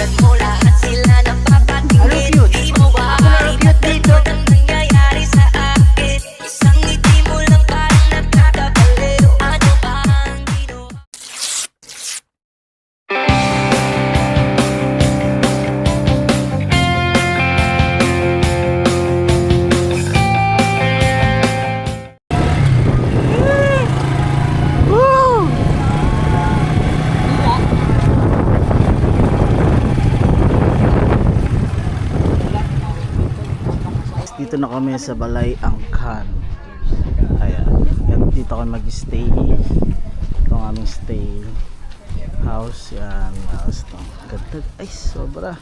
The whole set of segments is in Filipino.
el Na kami sa Balay Angkan. Ayan. Yan, dito kami mag-stay. Ito ang aming stay house. Yan, house to. Ganda. Ay, sobra.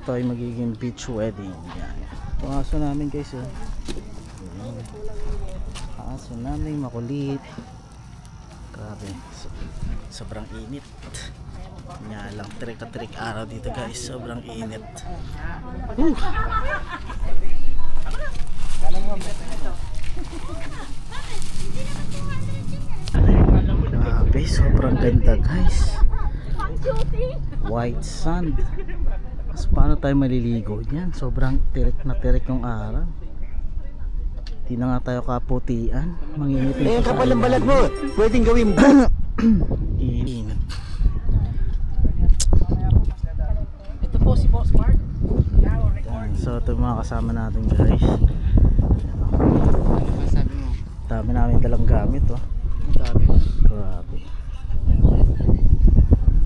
Ito ay magiging beach wedding. Yan. Ito ang aso namin guys. Oh. Ang aso namin makulit. Grabe. So, sobrang init. Nga lang trick na trick araw dito guys. Sobrang init. Woo! Grabe, sobrang ganda guys. White sand. Mas paano tayo maliligo niyan? Sobrang tirik na tirik yung araw. Di na nga tayo kaputian. Manginit Eh, kapal ng balat mo. Pwedeng gawin ba? Init. Ito po si Boss Mark. So ito mga kasama natin guys. Ano? Dami namin dalang gamit oh. Sabi mo. Grabe.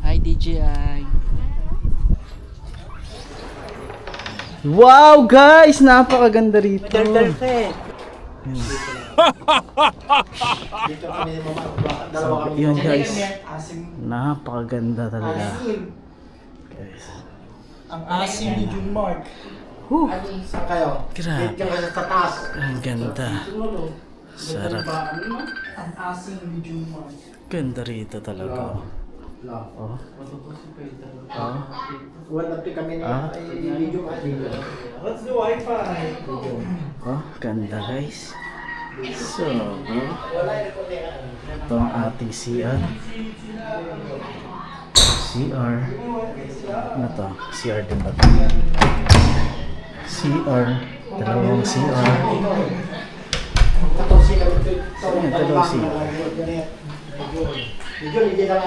Hi DJI. Wow guys! Napakaganda rito. Daldal ka eh. So, yun guys. Napakaganda talaga. Guys. Ang asim ni Jun Mark. Whew. Saan kayo? Grabe. Ang ganda. Sarap. Ganda rito talaga. Oh. Oh. Wala pa kami Ah. na ay video What's the wifi? Oh, ganda guys. So, oh. ito ang ating CR. CR. Ano to? CR din ba? CR. Dalawang CR. Ayan, medyo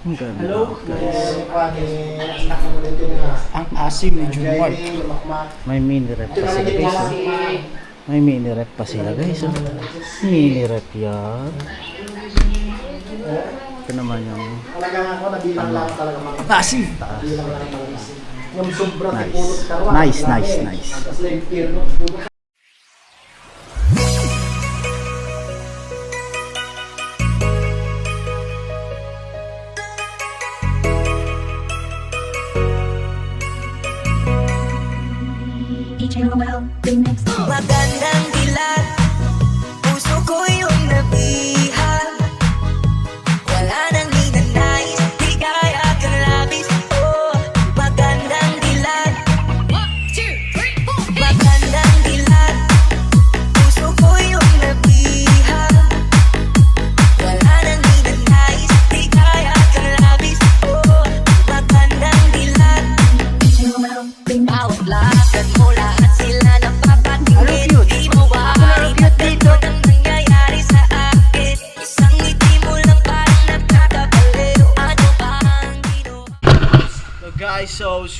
ang ganda guys. Ang asim ni Jun Mark. Driving, lumakmak. May mini rep pa sila guys. Oh. May mini rep pa sila guys. Oh. Mini rep yan. Ito naman yung mga Asim. taas. Nice. nice. Nice,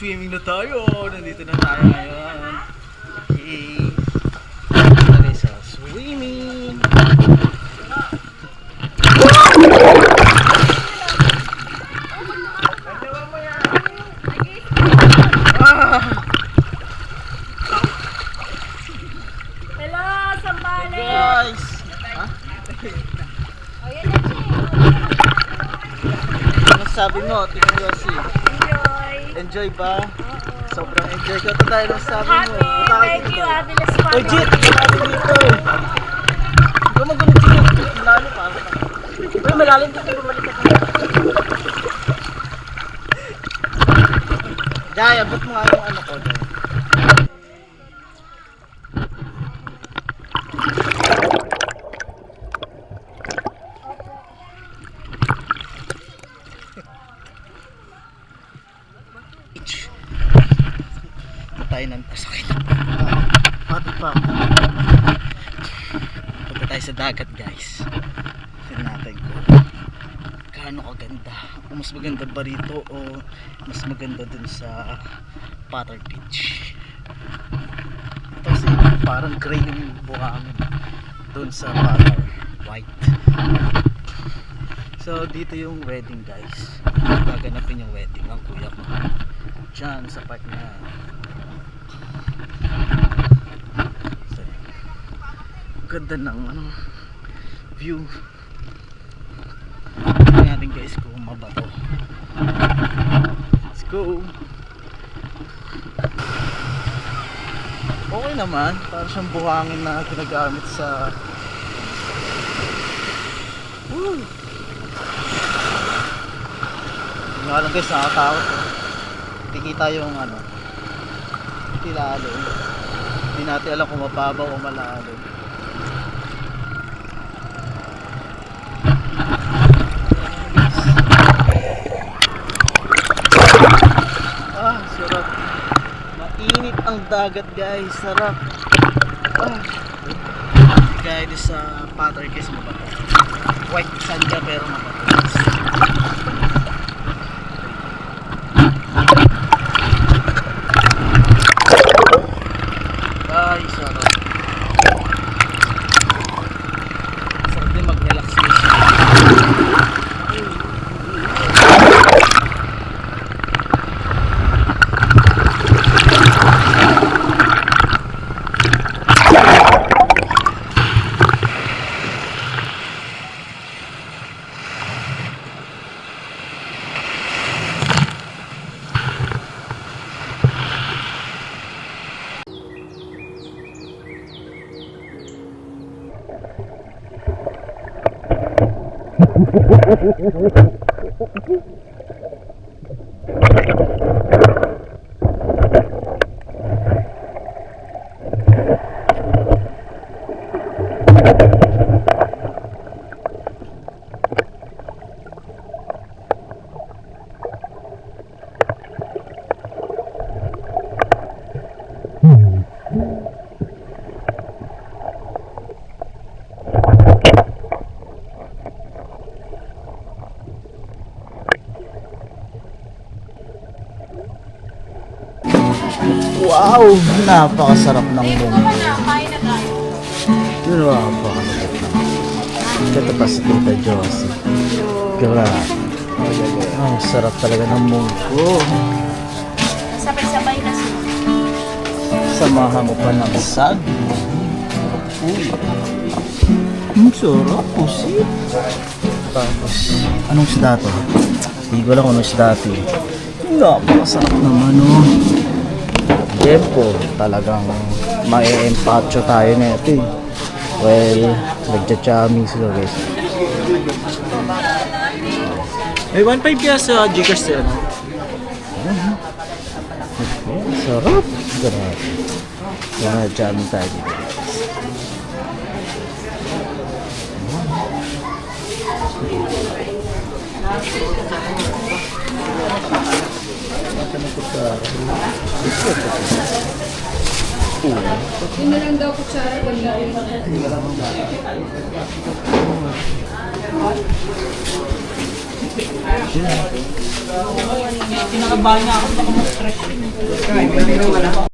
swimming na tayo. Nandito na tayo ngayon. Hey. Tayo sa swimming. Hello, Sambales! Guys! Ano sabi mo, Tingnan mo si Enjoy! Ba? Sobrang enjoy ko. Ito tayo ng sabi mo. Happy! Ka Thank you, Abilis Oy, Family! Jit! Sabi dito. Gumagano dito. Lalo pa. Uy, malalim dito bumalik ka Jay, abot mo nga yung ano ko. Jay. Beach. Tayo ng sakit. Pati pa. Punta tayo sa dagat guys. Tignan natin kung gaano kaganda. Kung mas maganda ba rito o mas maganda dun sa Patter Beach. Ito kasi parang gray yung buhangin dun sa Patter. White. So dito yung wedding guys. Gaganapin yung wedding ng kuya ko. Diyan sa park na. Ganda ng ano, view. Tingnan natin guys kung mabato. Let's go. Okay naman, para siyang buhangin na ginagamit sa Woo! Nga lang guys, nakakatakot. Hindi kita yung ano, ilalim. Hindi natin alam kung mababaw o malalim. Ah, sarap. Mainit ang dagat guys, sarap. Ah. This sa pattern guys mabato. White sand ka pero mabato. Thank you. Napakasarap ng. Yun, napakasarap ng Ito pa si Tita Josie. Grabe. Ang sarap talaga ng munggo. Sabay-sabay na sila. Samahan mo pa ng sag. Uy. Ang sarap. Pusit. Tapos, anong isda to? Hindi ko alam kung anong isda to eh. Napakasarap naman oh tempo, talagang ma-empacho tayo nito eh. Well, nagcha-chaming sila guys. May 1.5 kaya sa Gcash sila. Ano? Sarap! Grabe. Mga jamming tayo dito. Thank you ka ng kutsara. Biskwit ka. Yun na lang daw kutsara. Wala rin. Pinakabahan niya ako, baka mas fresh. Kaya, hindi ko wala.